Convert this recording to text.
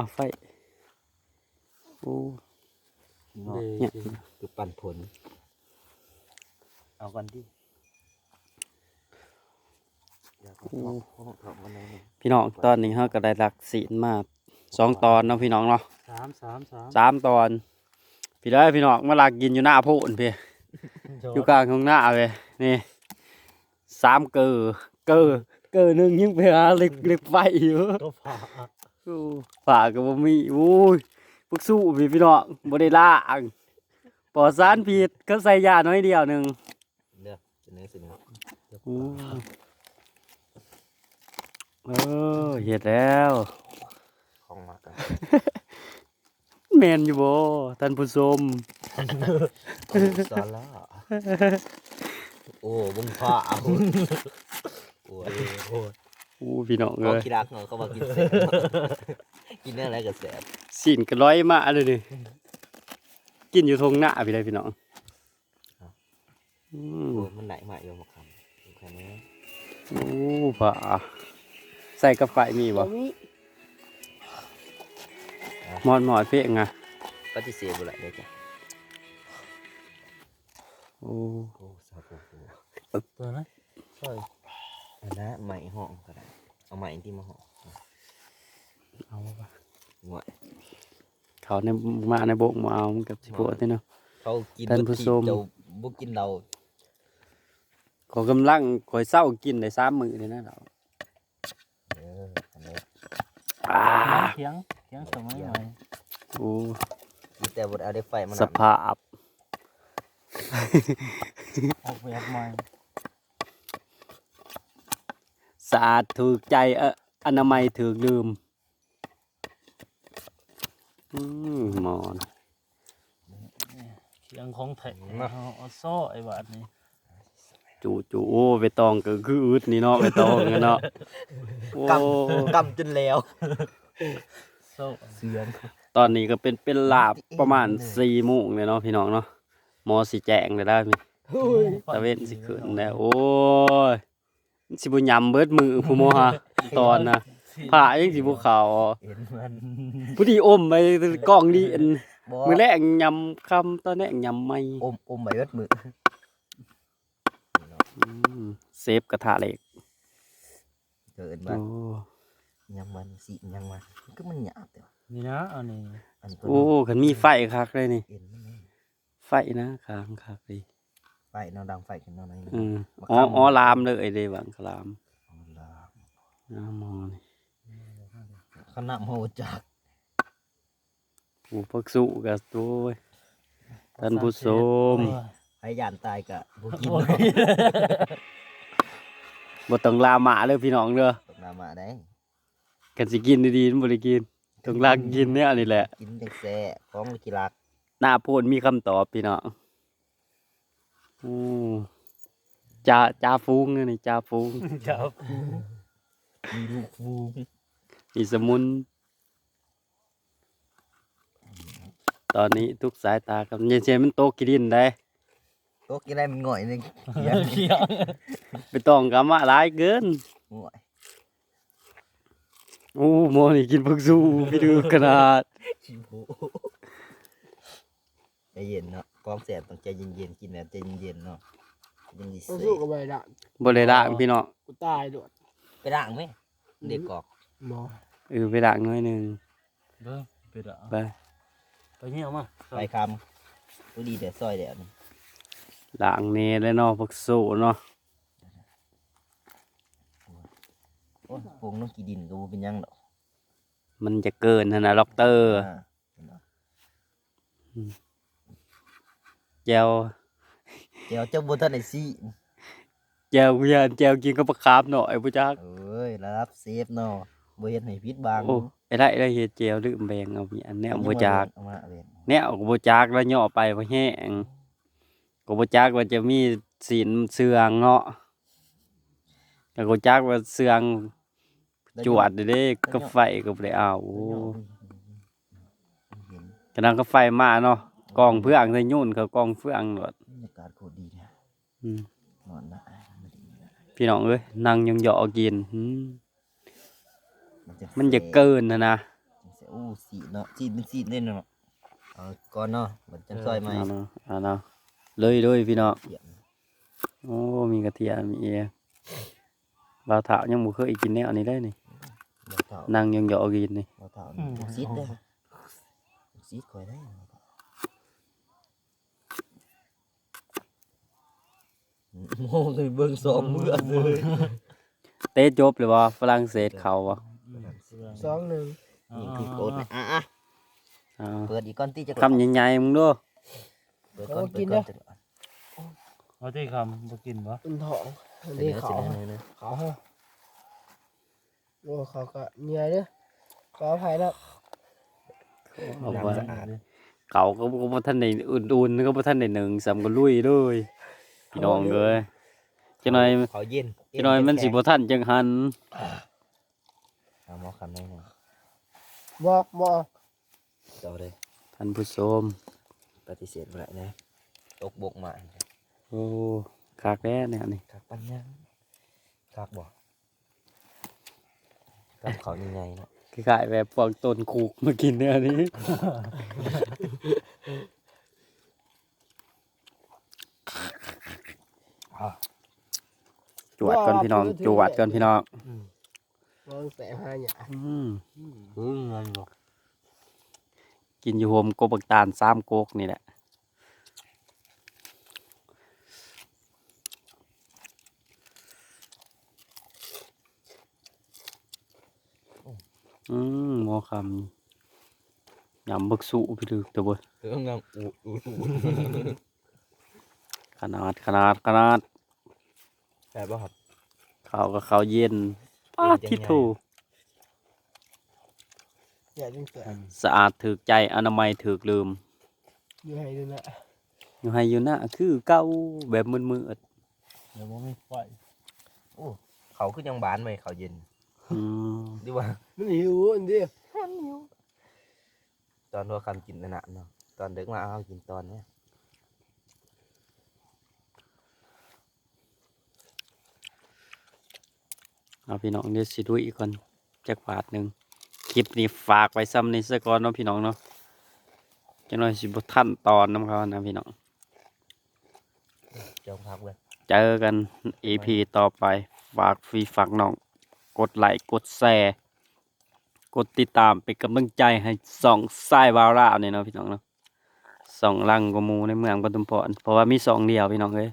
เอาไฟโอ้เนาะเนี่ยคือปั่นผล เอากันดิอยากเอาห้องทำกันเลยเนี่ยพี่น้องตอนนี้เฮาก็ได้รักศีลมาสองตอนเนาะพี่น้องเนาะสามสามสามสามตอน พี่ได้อพี่น้องมาลักกินอยู่หน้าโพูนพี่อยู่กลางของหน้าเว้ยนี่สามเกอเกอเกอหนึ่งยังไปหาเหล็กเหล็กไฟอยู่ตัวผ่าอู้ ฝากก็บ่มีโอ้ยพวกสู้พี่พี่น้องบ่ได้ล่างปลอดสารพิษก็ใส่ยาน้อยเดียวหนึงเลือกเสนอเสนออู้เออเฮ็ดแล้วของมากันแม่นอยู่บ่ท่านผู้ชมโอ้ซาล่าโอ้บุ้งผ้าเอาโอ้ยโอ้ย อู้พี่น้องเขาเอ้ยคิดรักเนาะเขาบอกกินแสบกินอะไรก็แสบสินก็ร้อยมาเลยนี่กินอยู่ทงหน้าพี่ได้พี่น้องอืมโอ้ยมันไหนมาอยู่มาคำดูแค่นี้โอ้ป่าใส่กระไฟมีบ่หมอดหมอดเพ่งอะปฏิเสธบุหรี่เลยจ้ะโอ้โอ้สาธุตัวนะใช่อันนั้นใหม่ห้องก็ได้ เอาใหม่ที่มาห้องเอาป่ะงวดเขาในมาในโบกมาเอามันกับสิปวดนี่เนาะเขากินท่านผู้ชมเจ้าบุกินเราขอกำลังคอยเศร้ากินได้สามมือเลยนะเราเอออันนี้อ่าเถียงเถียงสมัยใหม่โอ้มีแต่บดเอาได้ไฟมันสภาพออกแบบใหม่ สะอาดถูกใจเอออนามัยถูกลืมอืมหมอนเถียงของแท้เอาเอาโซ่ไอ้บาดนี่จูจูโอ้ไปตองก็คืออึดนี่เนาะไปตองเนาะโอ้กำกำจนแล้วโซ่เสียงตอนนี้ก็เป็นเป็นลาบประมาณสี่โมงเลยเนาะพี่น้องเนาะหมอสิแจงเลยได้พี่ตะเวนสิขึ้นแล้วโอ้ยมัน สิบุยำเบิดมือผู้โมฮะตอนนะผ่ายังสิบุเขาวเห็นมันผู้ที่อมไปกล้องดีอันบ่มือแรกยำคำตอนแรกยำไม่อมอมใบเวดมืออืมเซฟกระทะเหล็กเกิดโอ้มันยังมันสิยังมันมันก็มันหยาบแต่ว่านี่นะอันนี้อันตัวโอ้ขันมีไฟคักเลยนี่เอ็นมันนี่ไฟนะค้างคักเลย ไฟแนวดังไฟขึ้นแนวไหนอืมอ๋ออ๋อลามเลยเลยบังคลามเอาล่ะน้ำมอนี่ขนาดโหจักผูพักสุกับตัวท่านผู้ชมให้ยานตายกะบุกินโอ้ยบ่ต้องลาหมาเลยพี่น้องเด้อตกน้ำมาได้กันสิกินดีๆมันบ่ได้กินต้องลากกินเนี่ยนี่แหละ กินเด็กแซ่ของกีรัก หน้าโพดมีคำตอบพี่น้อง อือจ่าจ่าฟูงนี่นี่จ่าฟูงครับมีลูกฟูงมีสมุน ตอนนี้ทุกสายตาครับเย็นเชนมันโตกินดินได้โต๊ะกินได้มันง่อยหนึงเขียเถียงไปต้องกำมาหลายเกินง่อยโอ้โมนี่กินพักสู้พี่ดูขนาดชิโบใจเย็นเนาะ กองแสบต้องใจเย็นๆกินแบบใจเย็นๆเนาะยังดีต้องเสสู้ยกับใบด่างบ่ได้ล้างพี่น้องกูตายด้วยไปด่างไหมเด็กกอกหมอเออไปล้างหน่อยหนึงเด้อไปละไปไปเงี้ยมาไปคำดูดีเดี๋ยวซอยเดี๋ยวนี้ล้างเนแล้วเนาะพักสู้เนาะโอ้ยพงน้องกีดินก็บ่เป็นหยังดอกมันจะเกินหั่นนะด็อกเตอร์อ่าเห็นบ่ แจวเดี๋ยวเจ้าบัวท่านไอซี่แจวกูยานแจวกินกับปลาคาร์ฟหน่อยผู้จักเอ้ยระดับเซฟเนาะบ่เฮ็ดให้ผิดบังโอ้ไอ้ได้ได้เฮ็ดแจวลืมแบ่งเอาพี่อันแนวบ่จักเอามาเว้นแนวก็บ่จักแล้วย่อไปบ่แห้งก็บ่จักว่าจะมีศีลเสืองเนาะแล้วก็จักว่าเสืองจวดเด้ๆก็ไฟก็บ่ได้เอาโอ้เห็นกำลังก็ไฟมาเนาะ กองเพื่องใส่ยุ่นเขากองเพื่องโลดบรรยากาศโคตรดีนะอืมนอนได้ไม่ดีนะพี่น้องเอ้ยนั่งยองๆกินอืมมันจะมันจะเกินนะนะเสียอู้สีเนาะสีเป็นสีเล่นเนาะเอาก่อนเนาะมันจะซอยไหมเอาเนาะเอาเนาะเลยเลยพี่น้องเสียงโอ้มีกระเทียมมีเอียบ่าวเฒ่ายังบ่เคยกินแนวนี้ได้นี่บ่เท่านั่งยองๆกินนี่บ่เท่านี่สีได้ไหมสีคอยได้ โม่เลยเบิ่งสองมือเลยเตะจบเลยบ่ฝรั่งเศสเขาบ่สองหนึ่งนี่คือโกดนะอะอะเอาเปิดอีกก้อนที่จะคำใหญ่ๆมึงดูเปิดก้อนเปิดก้อนจะเอาที่คำบ่กินบ่อุ่นท้องอันเดี๋นี้ยวเขาเดี๋ยวเดี๋ยวเดี๋ยวเขาฮะโอ้เขาก็เหนื่อยเด้อขออภัยนะเอาน้ำว่าสะอาดเขาก็บ่ทันได้อุ่นๆก็บ่ทันได้หนึ่งสำก็ลุยเลย พี่น้องเอ้ยจังหน่อยเขาเย็นจังหน่อยมันสิบ่ทันจังหันเอาหมอคำได้หน่อยบอกบอกเจ้าเลยท่านผู้ชมปฏิเสธบ่ได้นะตกบกมาโอ้คักแน่เนี่ยนี่คักปัญญาคักบ่กับเขายังไงเนาะคล้ายๆแบบพวกต้นคูกมากินเนี่ยนี้ จวดก่อนพี่น้องจวดก่อนพี่น้องมองแสงหาหยาอืมเฮ้ยเงินบ่กินอยู่โฮมโกบักตาลสามโกกนี่แหละอืมหมอคำยำบักสุพี่ดึกตัวบนเรื่องงามอูดอูดอูด ขนาดขนาดขนาดใช่ป่ะครับข้าวกับข้าวเย็นป้าเย็นจังทิไงถูหยาจังแสงสะอาดถึกใจอนามัยถึกลืม อยู่ให้ดูนะอยู่ให้อยู่หน้าคือเก้าแบบมืดมืดเดี๋ยวบ่มีไฟเขาคือยังบานไหมเขาเย็นๆอืมดีว่ามันหิวอันเดียวตอนว่าคำกินนั่นน่ะเนาะตอนเด็กมาเอากินตอนเนี้ย เอาพี่น้องเดี๋ยวสิดูอีกคนจักบาทหนึ่งคลิปนี้ฝากไว้ซ้ำในสกอนเนาะพี่น้องเนาะจังหน่อยสิบท่านตอนน้ำเขานะพี่น้องจอมพักเลยเจอกัน EP ต่อไป ฝากฟรีฝากน้อง กดไลค์กดแชร์กดติดตามเป็นกำลังใจให้สองสายวาร่าเนี่ยเนาะพี่น้องเนาะสองลังกว่าหมูในเมืองปทุมพรเพราะว่ามีสองเดียวพี่น้องเอ้ย